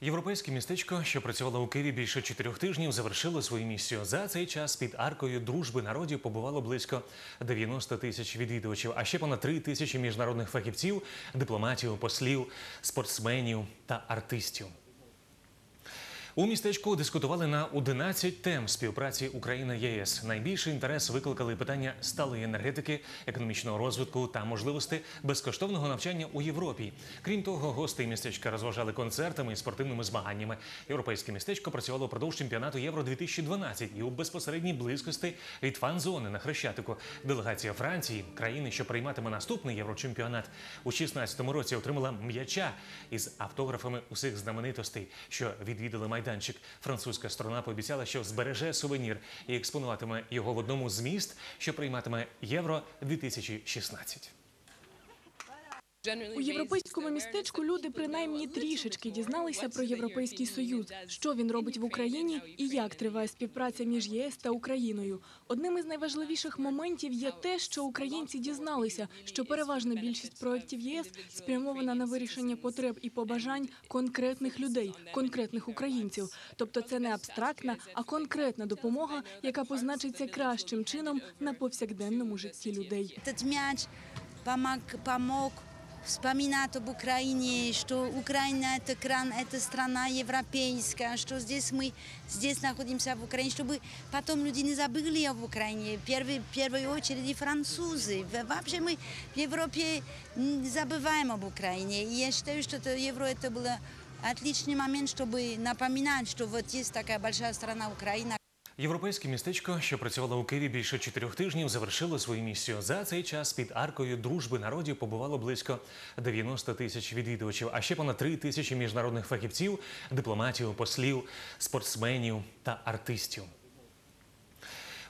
Європейське містечко, що працювало у Києві більше чотирьох тижнів, завершило свою місію. За цей час під аркою дружби народів побувало близько 90 тисяч відвідувачів, а ще понад 3 тисячі міжнародних фахівців, дипломатів, послів, спортсменів та артистів. У містечку дискутували на 11 тем співпраці Україна-ЄС. Найбільший інтерес викликали питання сталої енергетики, економічного розвитку та можливості безкоштовного навчання у Європі. Крім того, гости містечка розважали концертами і спортивними змаганнями. Європейське містечко працювало впродовж чемпіонату Євро 2012 і у безпосередній близькості від фан-зони на Хрещатику. Делегація Франції, країни, що прийматиме наступний єврочемпіонат, у 16-му році отримала м'яча із автографами усіх знаменитостей, що відвідали майданчик. Французька сторона пообіцяла, що збереже сувенір і експонуватиме його в одному з міст, що прийматиме Євро 2016. У європейському містечку люди принаймні трішечки дізналися про європейський союз, що він робить в Україні і як триває співпраця між ЄС та Україною. Одним із найважливіших моментів є те, що українці дізналися, що переважна більшість проєктів ЄС спрямована на вирішення потреб і побажань конкретних людей, конкретних українців. Тобто, це не абстрактна, а конкретна допомога, яка позначиться кращим чином на повсякденному житті людей. Этот мяч помог, помог вспоминать об Украине, что Украина это кран, это страна европейская, что здесь мы здесь находимся в Украине, чтобы потом люди не забыли об Украине. В первой, в первой очереди французы. Во- Вообще мы в Европе не забываем об Украине. И я считаю, что это евро это был отличный момент, чтобы напоминать, что вот есть такая большая страна Украина, Європейське містечко, що працювало у Києві більше чотирьох тижнів, завершило свою місію. За цей час під аркою дружби народів побувало близько 90 тисяч відвідувачів, а ще понад 3 тисячі міжнародних фахівців, дипломатів, послів, спортсменів та артистів.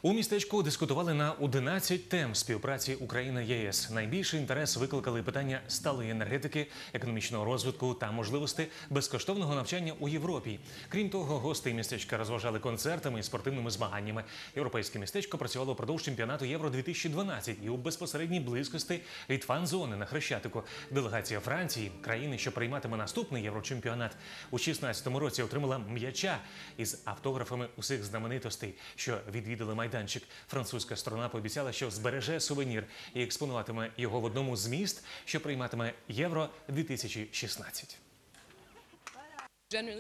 У містечку дискутували на 11 тем співпраці Україна-ЄС. Найбільший інтерес викликали питання сталої енергетики, економічного розвитку та можливості безкоштовного навчання у Європі. Крім того, гости містечка розважали концертами і спортивними змаганнями. Європейське містечко працювало впродовж чемпіонату Євро 2012 і у безпосередній близькості від фан-зони на Хрещатику. Делегація Франції, країни, що прийматиме наступний єврочемпіонат, у 16-му році отримала м'яча із автографами усіх знаменитостей, що відвідали майданчик. Французька сторона пообіцяла, що збереже сувенір і експонуватиме його в одному з міст, що прийматиме Євро 2016.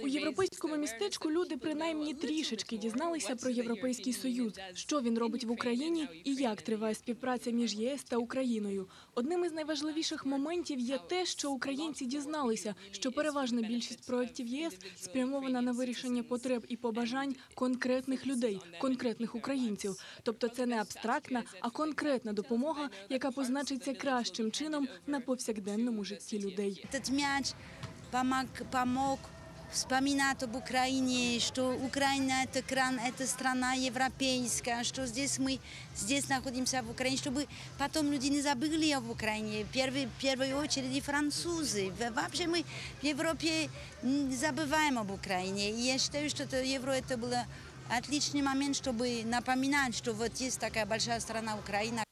У європейському містечку люди принаймні трішечки дізналися про європейський союз, що він робить в Україні і як триває співпраця між ЄС та Україною. Одним із найважливіших моментів є те, що українці дізналися, що переважна більшість проєктів ЄС спрямована на вирішення потреб і побажань конкретних людей, конкретних українців. Тобто, це не абстрактна, а конкретна допомога, яка позначиться кращим чином на повсякденному житті людей. Этот мяч помог, помог вспоминать об Украине, что Украина это кран, это страна европейская, что здесь мы здесь находимся в Украине, чтобы потом люди не забыли об Украине. В первой, в первой очереди французы. Во- Вообще мы в Европе не забываем об Украине. И я считаю, что это евро это был отличный момент, чтобы напоминать, что вот есть такая большая страна Украина,